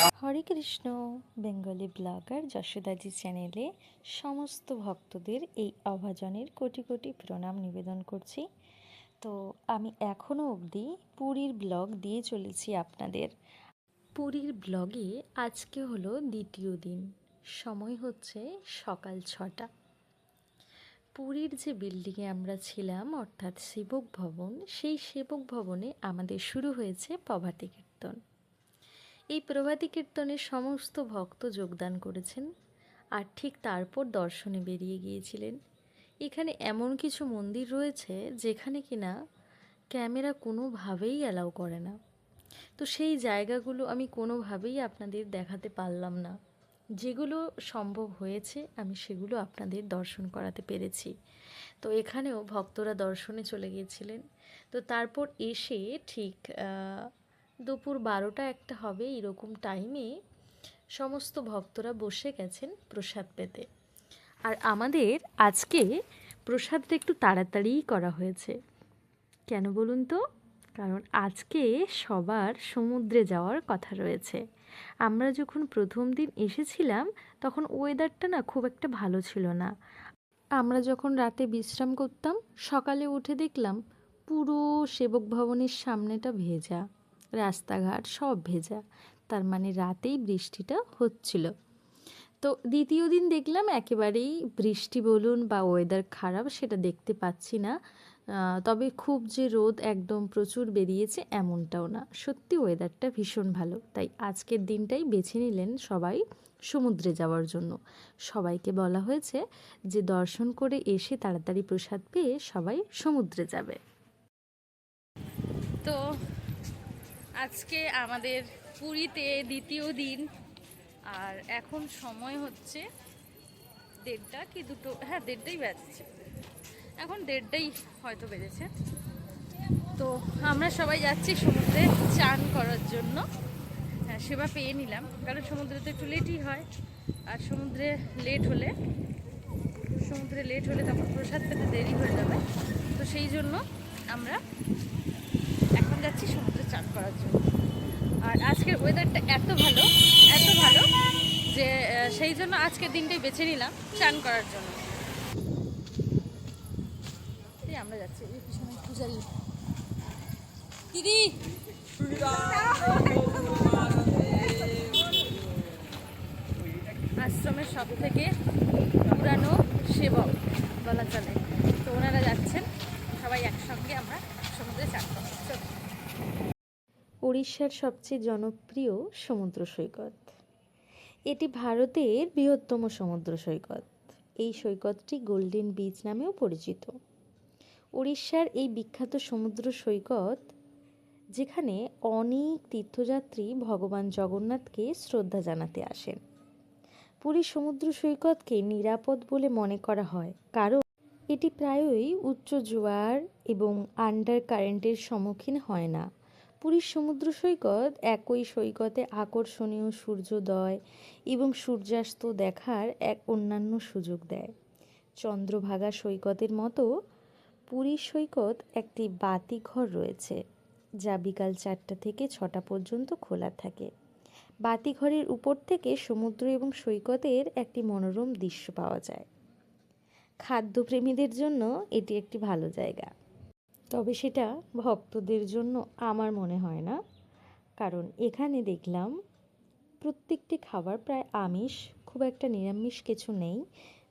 হরে Krishna, Bengali blogger যশোদাজি চ্যানেলে সমস্ত ভক্তদের এই অভাজনের কোটি কোটি প্রণাম নিবেদন করছি। তো আমি এখনও অবধি পুরীর ব্লগ দিয়ে চলেছি আপনাদের। পুরীর ব্লগে আজকে হলো দ্বিতীয় দিন, সময় হচ্ছে সকাল ছটা। পুরীর যে বিল্ডিংয়ে আমরা ছিলাম, অর্থাৎ সেবক ভবন, সেই সেবক ভবনে আমাদের শুরু হয়েছে প্রভাতী কীর্তন। এই প্রভাতী কীর্তনে সমস্ত ভক্ত যোগদান করেছেন আর ঠিক তারপর দর্শনে বেরিয়ে গিয়েছিলেন। এখানে এমন কিছু মন্দির রয়েছে যেখানে কিনা ক্যামেরা কোনোভাবেই অ্যালাউ করে না। তো সেই জায়গাগুলো আমি কোনোভাবেই আপনাদের দেখাতে পারলাম না। যেগুলো সম্ভব হয়েছে আমি সেগুলো আপনাদের দর্শন করাতে পেরেছি। তো এখানেও ভক্তরা দর্শনে চলে গিয়েছিলেন। তো তারপর এসে ঠিক দুপুর বারোটা একটা হবে এরকম টাইমে সমস্ত ভক্তরা বসে গেছেন প্রসাদ পেতে। আর আমাদের আজকে প্রসাদটা একটু তাড়াতাড়িই করা হয়েছে। কেন বলুন তো? কারণ আজকে সবার সমুদ্রে যাওয়ার কথা রয়েছে। আমরা যখন প্রথম দিন এসেছিলাম, তখন ওয়েদারটা না খুব একটা ভালো ছিল না। আমরা যখন রাতে বিশ্রাম করতাম, সকালে উঠে দেখলাম পুরো সেবক ভবনের সামনেটা ভেজা। রাস্তাঘাট সব ভেজা। তার মানে রাতেই বৃষ্টিটা হচ্ছিল। তো দ্বিতীয় দিন দেখলাম একেবারেই বৃষ্টি বলুন বা ওয়েদার খারাপ সেটা দেখতে পাচ্ছি না। তবে খুব যে রোদ একদম প্রচুর বেরিয়েছে এমনটাও না। সত্যি ওয়েদারটা ভীষণ ভালো। তাই আজকের দিনটাই বেছে নিলেন সবাই সমুদ্রে যাওয়ার জন্য। সবাইকে বলা হয়েছে যে দর্শন করে এসে তাড়াতাড়ি প্রসাদ পেয়ে সবাই সমুদ্রে যাবে। তো আজকে আমাদের পুরীতে দ্বিতীয় দিন। আর এখন সময় হচ্ছে দেড়টা কি দুটো? হ্যাঁ দেড়টাই বাজছে। এখন দেড়টাই হয়তো বেজেছে। তো আমরা সবাই যাচ্ছি সমুদ্রে চান করার জন্য। হ্যাঁ সেবা পেয়ে নিলাম। কারণ সমুদ্রে তো একটু লেটই হয়। আর সমুদ্রে লেট হলে, সমুদ্রে লেট হলে তখন প্রসাদ পেতে দেরি হয়ে যাবে। তো সেই জন্য আমরা যাচ্ছি সমুদ্রে চান করার জন্য। আর আজকের ওয়েদারটা এত ভালো এত ভালো যে সেই জন্য আজকের দিনটাই বেছে নিলাম চান করার জন্য। আমরা যাচ্ছি পিছনে পূজারি। দিদি! আশ্রমের সব থেকে পুরানো সেবক বলা চলে। তো ওনারা যাচ্ছেন, সবাই একসঙ্গে আমরা সমুদ্রে চান। উড়িষ্যার সবচেয়ে জনপ্রিয় সমুদ্র সৈকত। এটি ভারতের বৃহত্তম সমুদ্র সৈকত। এই সৈকতটি গোল্ডেন বিচ নামেও পরিচিত। উড়িষ্যার এই বিখ্যাত সমুদ্র সৈকত, যেখানে অনেক তীর্থযাত্রী ভগবান জগন্নাথকে শ্রদ্ধা জানাতে আসেন। পুরী সমুদ্র সৈকতকে নিরাপদ বলে মনে করা হয়, কারণ এটি প্রায়ই উচ্চ জোয়ার এবং আন্ডার কারেন্টের সম্মুখীন হয় না। পুরীর সমুদ্র সৈকত একই সৈকতে আকর্ষণীয় সূর্যোদয় এবং সূর্যাস্ত দেখার এক অন্যান্য সুযোগ দেয়। চন্দ্রভাগা সৈকতের মতো পুরীর সৈকত একটি বাতিঘর রয়েছে, যা বিকাল চারটা থেকে ছটা পর্যন্ত খোলা থাকে। বাতিঘরের উপর থেকে সমুদ্র এবং সৈকতের একটি মনোরম দৃশ্য পাওয়া যায়। খাদ্যপ্রেমীদের জন্য এটি একটি ভালো জায়গা। তবে সেটা ভক্তদের জন্য আমার মনে হয় না। কারণ এখানে দেখলাম প্রত্যেকটি খাবার প্রায় আমিষ, খুব একটা নিরামিষ কিছু নেই,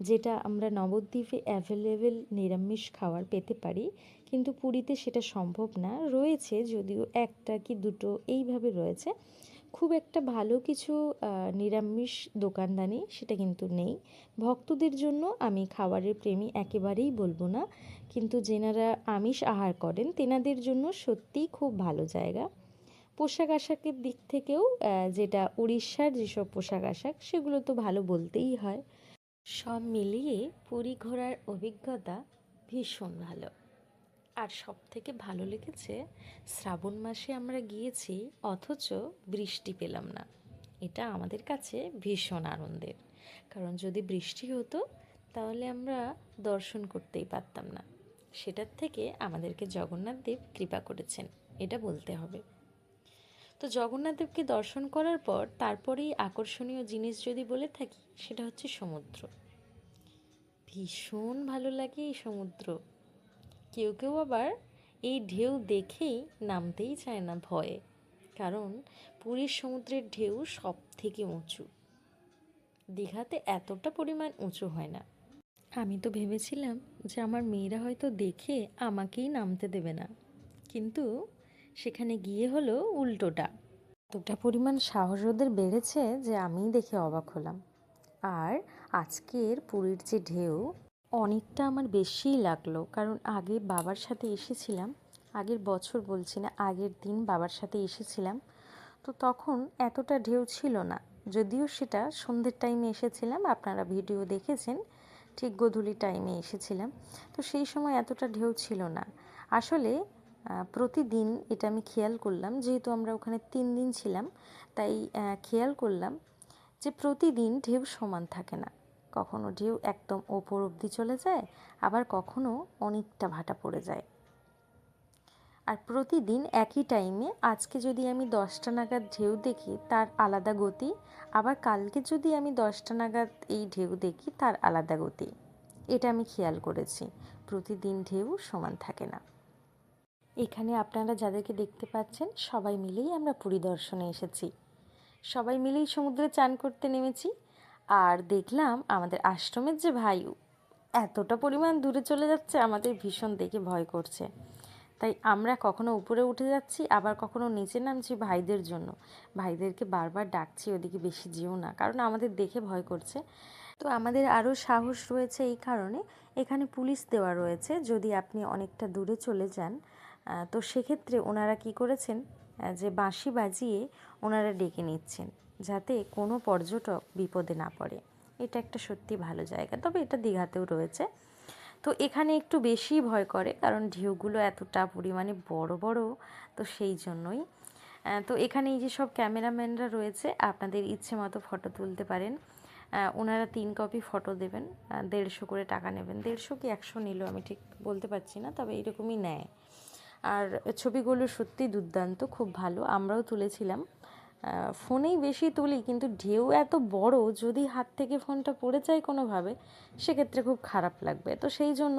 যেটা আমরা নবদ্বীপে অ্যাভেলেবেল নিরামিষ খাবার পেতে পারি। কিন্তু পুরীতে সেটা সম্ভব না। রয়েছে যদিও একটা কি দুটো, এইভাবে রয়েছে। খুব একটা ভালো কিছু নিরামিষ দোকানদানি সেটা কিন্তু নেই। ভক্তদের জন্য আমি খাবারের প্রেমী একেবারেই বলব না, কিন্তু যেনারা আমিষ আহার করেন তেনাদের জন্য সত্যিই খুব ভালো জায়গা। পোশাক আশাকের দিক থেকেও যেটা উড়িষ্যার যেসব পোশাক আশাক সেগুলো তো ভালো বলতেই হয়। সব মিলিয়ে পুরী ঘোরার অভিজ্ঞতা ভীষণ ভালো। আর সব থেকে ভালো লেগেছে, শ্রাবণ মাসে আমরা গিয়েছি, অথচ বৃষ্টি পেলাম না। এটা আমাদের কাছে ভীষণ আনন্দের। কারণ যদি বৃষ্টি হতো, তাহলে আমরা দর্শন করতেই পারতাম না। সেটার থেকে আমাদেরকে জগন্নাথ দেব কৃপা করেছেন, এটা বলতে হবে। তো তো জগন্নাথদেবকে দর্শন করার পর তারপরেই আকর্ষণীয় জিনিস যদি বলে থাকি, সেটা হচ্ছে সমুদ্র। ভীষণ ভালো লাগে এই সমুদ্র। কেউ কেউ আবার এই ঢেউ দেখেই নামতেই চায় না ভয়ে। কারণ পুরীর সমুদ্রের ঢেউ সব থেকে উঁচু। দীঘাতে এতটা পরিমাণ উঁচু হয় না। আমি তো ভেবেছিলাম যে আমার মেয়েরা হয়তো দেখে আমাকেই নামতে দেবে না। কিন্তু সেখানে গিয়ে হলো উল্টোটা। এতটা পরিমাণ সাহস ওদের বেড়েছে যে আমিই দেখে অবাক হলাম। আর আজকের পুরীর যে ঢেউ অনেকটা আমার বেশিই লাগল। কারণ আগে বাবার সাথে এসেছিলাম, আগের বছর বলছি না, আগের দিন বাবার সাথে এসেছিলাম। তো তখন এতটা ঢেউ ছিল না। যদিও সেটা সন্ধ্যের টাইমে এসেছিলাম, আপনারা ভিডিও দেখেছেন, ঠিক গধূলি টাইমে এসেছিলাম। তো সেই সময় এতটা ঢেউ ছিল না। আসলে প্রতিদিন এটা আমি খেয়াল করলাম, যেহেতু আমরা ওখানে তিন দিন ছিলাম, তাই খেয়াল করলাম যে প্রতিদিন ঢেউ সমান থাকে না। কখনো ঢেউ একদম ওপর অবধি চলে যায়, আবার কখনো অনেকটা ভাটা পড়ে যায়। আর প্রতিদিন একই টাইমে আজকে যদি আমি দশটা নাগাদ ঢেউ দেখি, তার আলাদা গতি, আবার কালকে যদি আমি দশটা নাগাদ এই ঢেউ দেখি, তার আলাদা গতি। এটা আমি খেয়াল করেছি, প্রতিদিন ঢেউ সমান থাকে না। এখানে আপনারা যাদেরকে দেখতে পাচ্ছেন, সবাই মিলেই আমরা পুরী দর্শনে এসেছি। সবাই মিলেই সমুদ্রে চান করতে নেমেছি আর দেখলাম আমাদের আশ্রমের যে ভাই এতটা পরিমাণ দূরে চলে যাচ্ছে, আমাদের ভীষণ দেখে ভয় করছে। তাই আমরা কখনো উপরে উঠে যাচ্ছি, আবার কখনো নিচে নামছি ভাইদের জন্য। ভাইদেরকে বারবার ডাকছি, ওদিকে বেশি যেও না, কারণ আমাদের দেখে ভয় করছে। তো আমাদের আরও সাহস রয়েছে এই কারণে। এখানে পুলিশ দেওয়া রয়েছে, যদি আপনি অনেকটা দূরে চলে যান তো সেক্ষেত্রে ওনারা কি করেছেন যে বাঁশি বাজিয়ে ওনারা ডেকে নিচ্ছেন। যাতে কোনো পর্যটক বিপদে না পড়ে। এটা একটা সত্যি ভালো জায়গা, তবে এটা দীঘাতেও রয়েছে। তো এখানে একটু বেশি ভয় করে, কারণ ঢেউগুলো এতটা পরিমাণে বড় বড়, তো সেই জন্যই। তো এখানে এই যে সব ক্যামেরাম্যানরা রয়েছে, আপনাদের ইচ্ছে মতো ফটো তুলতে পারেন। ওনারা তিন কপি ফটো দেবেন দেড়শো করে টাকা নেবেন। দেড়শো কি একশো নিল আমি ঠিক বলতে পারছি না, তবে এরকমই নেয়। আর ছবিগুলো সত্যি দুর্দান্ত, খুব ভালো। আমরাও তুলেছিলাম। ফোনেই বেশি তুলি, কিন্তু ঢেউ এত বড়, যদি হাত থেকে ফোনটা পড়ে যায় কোনোভাবে, সেক্ষেত্রে খুব খারাপ লাগবে। তো সেই জন্য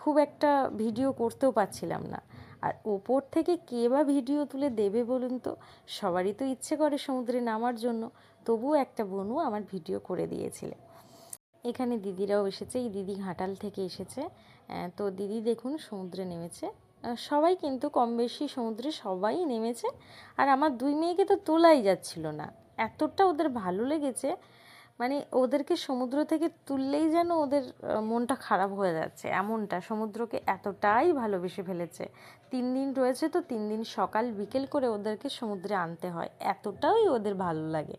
খুব একটা ভিডিও করতেও পারছিলাম না। আর ওপর থেকে কে বা ভিডিও তুলে দেবে বলুন তো? সবারই তো ইচ্ছে করে সমুদ্রে নামার জন্য, তবুও একটা বনু আমার ভিডিও করে দিয়েছিলে। এখানে দিদিরাও এসেছে, এই দিদি ঘাটাল থেকে এসেছে। তো দিদি দেখুন সমুদ্রে নেমেছে। সবাই কিন্তু কম বেশি সমুদ্রে সবাই নেমেছে। আর আমার দুই মেয়েকে তো তোলাই যাচ্ছিল না। এতটা ওদের ভালো লেগেছে মানে ওদেরকে সমুদ্র থেকে তুললেই যেন ওদের মনটা খারাপ হয়ে যাচ্ছে। এমনটা সমুদ্রকে এতটাই ভালোবেসে ফেলেছে। তিন দিন রয়েছে তো তিন দিন সকাল বিকেল করে ওদেরকে সমুদ্রে আনতে হয়। এতটাই ওদের ভালো লাগে।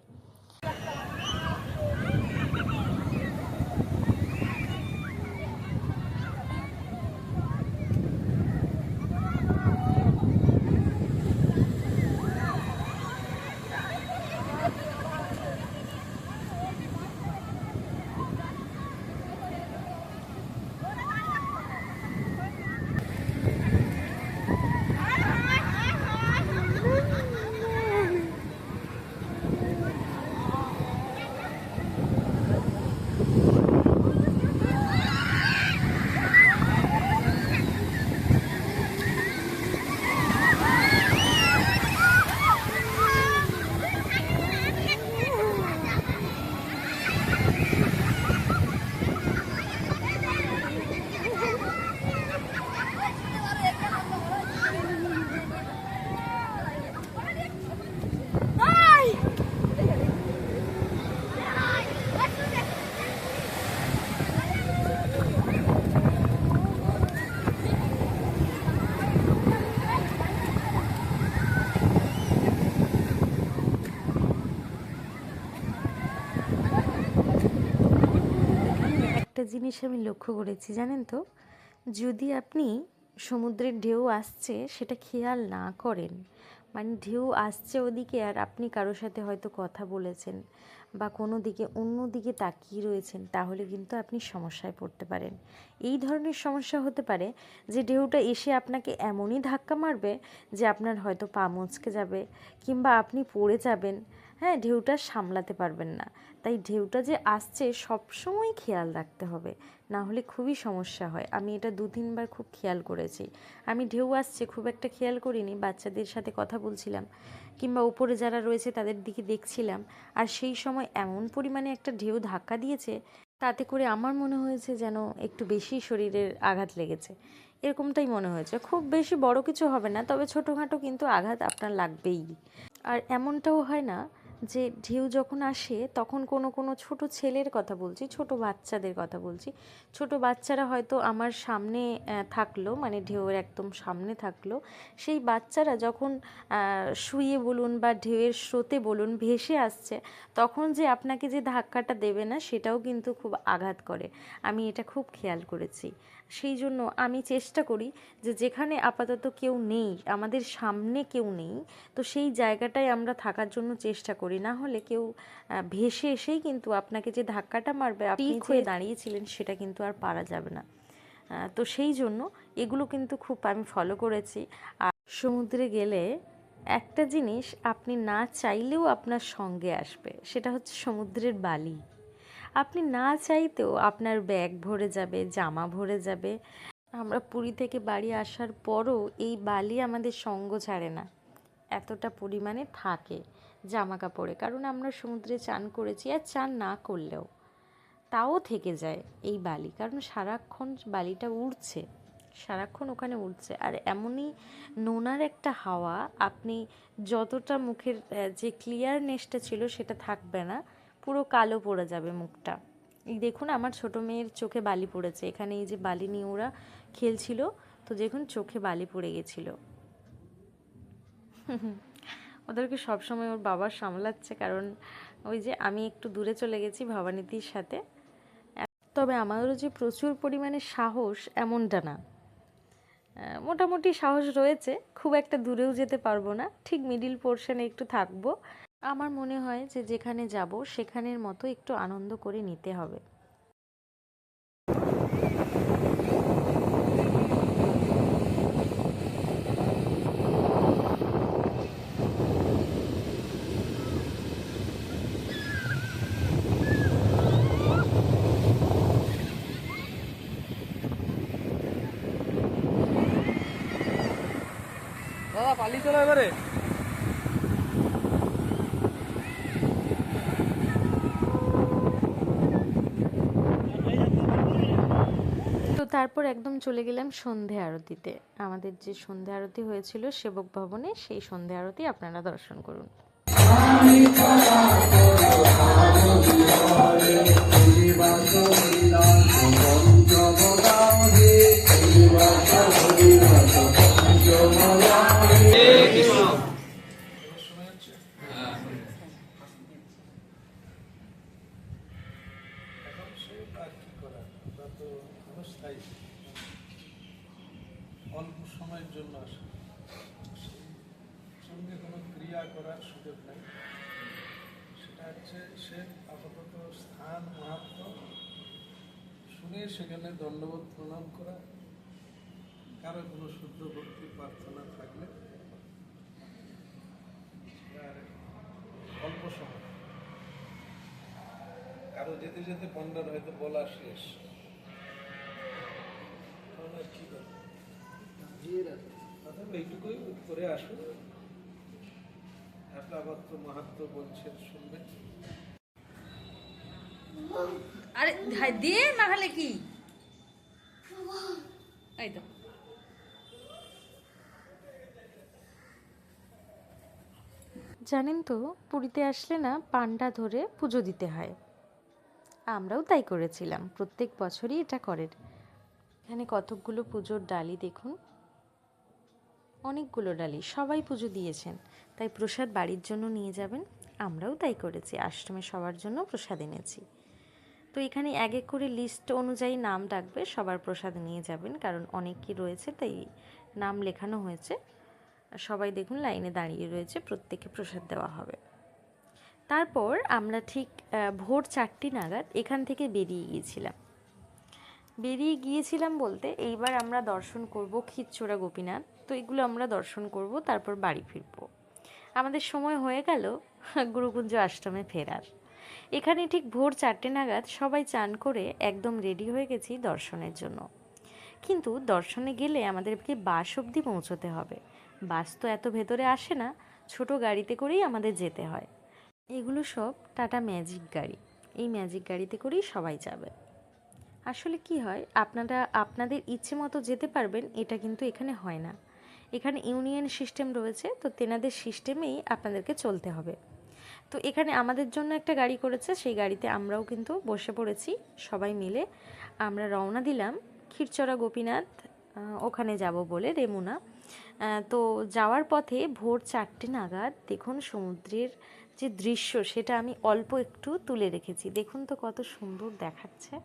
জিনিস আমি লক্ষ্য করেছি, জানেন তো? যদি আপনি সমুদ্রের ঢেউ আসছে, সেটা খেয়াল না করেন। মানে ঢেউ আসছে ওদিকে আর আপনি কারোর সাথে হয়তো কথা বলেছেন বা কোনো দিকে অন্য দিকে তাকিয়ে রয়েছেন, তাহলে কিন্তু আপনি সমস্যায় পড়তে পারেন। এই ধরনের সমস্যা হতে পারে যে ঢেউটা এসে আপনাকে এমনই ধাক্কা মারবে যে আপনার হয়তো পা মচকে যাবে কিংবা আপনি পড়ে যাবেন। হ্যাঁ ঢেউটা সামলাতে পারবেন না। তাই ঢেউটা যে আসছে সবসময় খেয়াল রাখতে হবে। না হলে খুবই সমস্যা হয়। আমি এটা দু তিনবার খুব খেয়াল করেছি। আমি ঢেউ আসছে খুব একটা খেয়াল করিনি, বাচ্চাদের সাথে কথা বলছিলাম কিংবা উপরে যারা রয়েছে তাদের দিকে দেখছিলাম। আর সেই সময় এমন পরিমাণে একটা ঢেউ ধাক্কা দিয়েছে, তাতে করে আমার মনে হয়েছে যেন একটু বেশি শরীরের আঘাত লেগেছে। এরকমটাই মনে হয়েছে। খুব বেশি বড় কিছু হবে না, তবে ছোটোখাটো কিন্তু আঘাত আপনার লাগবেই। আর এমনটাও হয় না যে ঢেউ যখন আসে, তখন কোনো কোনো ছোট ছেলের কথা বলছি, ছোট বাচ্চাদের কথা বলছি। ছোট বাচ্চারা হয়তো আমার সামনে থাকল মানে ঢেউয়ের একদম সামনে থাকল। সেই বাচ্চারা যখন শুয়ে বলুন বা ঢেউয়ের স্রোতে বলুন ভেসে আসছে, তখন যে আপনাকে যে ধাক্কাটা দেবে না, সেটাও কিন্তু খুব আঘাত করে। আমি এটা খুব খেয়াল করেছি। সেই জন্য আমি চেষ্টা করি যে যেখানে আপাতত কেউ নেই আমাদের সামনে কেউ নেই তো সেই জায়গাটায় আমরা থাকার জন্য চেষ্টা করি। না হলে কেউ ভেসে এসেই কিন্তু আপনাকে যে ধাক্কাটা মারবে আপনি হয়ে দাঁড়িয়েছিলেন সেটা কিন্তু আর পারা যাবে না। তো সেই জন্য এগুলো কিন্তু খুব আমি ফলো করেছি। আর সমুদ্রে গেলে একটা জিনিস আপনি না চাইলেও আপনার সঙ্গে আসবে সেটা হচ্ছে সমুদ্রের বালি। আপনি না চাইতেও আপনার ব্যাগ ভরে যাবে, জামা ভরে যাবে। আমরা পুরী থেকে বাড়ি আসার পরও এই বালি আমাদের সঙ্গ ছাড়ে না। এতটা পরিমাণে থাকে জামা কাপড়ে কারণ আমরা সমুদ্রে চান করেছি আর চান না করলেও। তাও থেকে যায় এই বালি, কারণ সারাক্ষণ বালিটা উড়ছে, সারাক্ষণ ওখানে উড়ছে। আর এমনই নোনার একটা হাওয়া, আপনি যতটা মুখের যে ক্লিয়ারনেসটা ছিল সেটা থাকবে না। পুরো কালো পড়ে যাবে মুখটা। এই দেখুন, আমার ছোট মেয়ের চোখে বালি পড়েছে। এখানে এই যে বালি নিয়ে ওরা খেলছিল, তো দেখুন চোখে বালি পড়ে গেছিল। ওদেরকে সবসময় ওর বাবা সামলাচ্ছে, কারণ ওই যে আমি একটু দূরে চলে গেছি ভবানীতির সাথে। তবে আমারও যে প্রচুর পরিমাণে সাহস এমনটা না। মোটামুটি সাহস রয়েছে, খুব একটা দূরেও যেতে পারব না। ঠিক মিডিল পোর্শনে একটু থাকব। আমার মনে হয় যে যেখানে যাব, সেখানের মতো একটু আনন্দ করে নিতে হবে। দাদা পালি চলো এবারে তো তারপর একদম চলে গেলাম সন্ধে আরতিতে। আমাদের যে সন্ধে আরতি হয়েছিল, সেবক ভবনে সেই সন্ধে আরতি আপনারা দর্শন করুন। আসে। সঙ্গে কোনো ক্রিয়া করার সুযোগ নেই। সেটা হচ্ছে সে আপাতত স্থান মাহাত্ম। শুনে সেখানে দণ্ডবোধ প্রণাম করা। কারও কোনো শুদ্ধ ভক্তি প্রার্থনা থাকলে। অল্প সময়। কারও যেতে যেতে পণ্ডার হয়তো বলা শেষ। কি করবে? এইটুকুই করে আসুন মাহাত্ম বলছেন, শুনবেন। আরে না হলে কি? জানেন তো, পুরীতে আসলে না পান্ডা ধরে পুজো দিতে হয়। আমরাও তাই করেছিলাম, প্রত্যেক বছরই এটা করেন। এখানে কতকগুলো পুজোর ডালি দেখুন অনেকগুলো ডালি সবাই পুজো দিয়েছেন। তাই প্রসাদ বাড়ির জন্য নিয়ে যাবেন। আমরাও তাই করেছি, আশ্রমে সবার জন্য প্রসাদ এনেছি। তো এখানে এক এক করে লিস্ট অনুযায়ী নাম ডাকবে, সবার প্রসাদ নিয়ে যাবেন, কারণ অনেক কি রয়েছে, তাই নাম লেখানো হয়েছে। সবাই দেখুন লাইনে দাঁড়িয়ে রয়েছে, প্রত্যেকে প্রসাদ দেওয়া হবে। তারপর আমরা ঠিক ভোর চারটি নাগাদ এখান থেকে বেরিয়ে গিয়েছিলাম। বেরিয়ে গিয়েছিলাম বলতে এইবার আমরা দর্শন করব খিচ্চোড়া গোপীনাথ। তো এগুলো আমরা দর্শন করব, তারপর বাড়ি ফিরবো। আমাদের সময় হয়ে গেল গুরুকুঞ্জ আশ্রমে ফেরার। এখানে ঠিক ভোর চারটে নাগাদ সবাই চান করে একদম রেডি হয়ে গেছি দর্শনের জন্য। কিন্তু দর্শনে গেলে আমাদেরকে বাস অবধি পৌঁছতে হবে। বাস তো এত ভেতরে আসে না, ছোট গাড়িতে করেই আমাদের যেতে হয়। এগুলো সব টাটা ম্যাজিক গাড়ি। এই ম্যাজিক গাড়িতে করেই সবাই যাবে। আসলে কি হয়? আপনারা, আপনাদের ইচ্ছে মতো যেতে পারবেন, এটা কিন্তু এখানে হয় না। এখানে ইউনিয়ন সিস্টেম রয়েছে, তো তেনাদের সিস্টেমেই আপনাদেরকে চলতে হবে। তো এখানে আমাদের জন্য একটা গাড়ি করেছে, সেই গাড়িতে আমরাও কিন্তু বসে পড়েছি, সবাই মিলে। আমরা রওনা দিলাম ক্ষীরচড়া গোপীনাথ ওখানে যাব বলে, রেমুনা। তো যাওয়ার পথে ভোর চারটে নাগাদ দেখুন সমুদ্রের যে দৃশ্য, সেটা আমি অল্প একটু তুলে রেখেছি। দেখুন তো কত সুন্দর দেখাচ্ছে।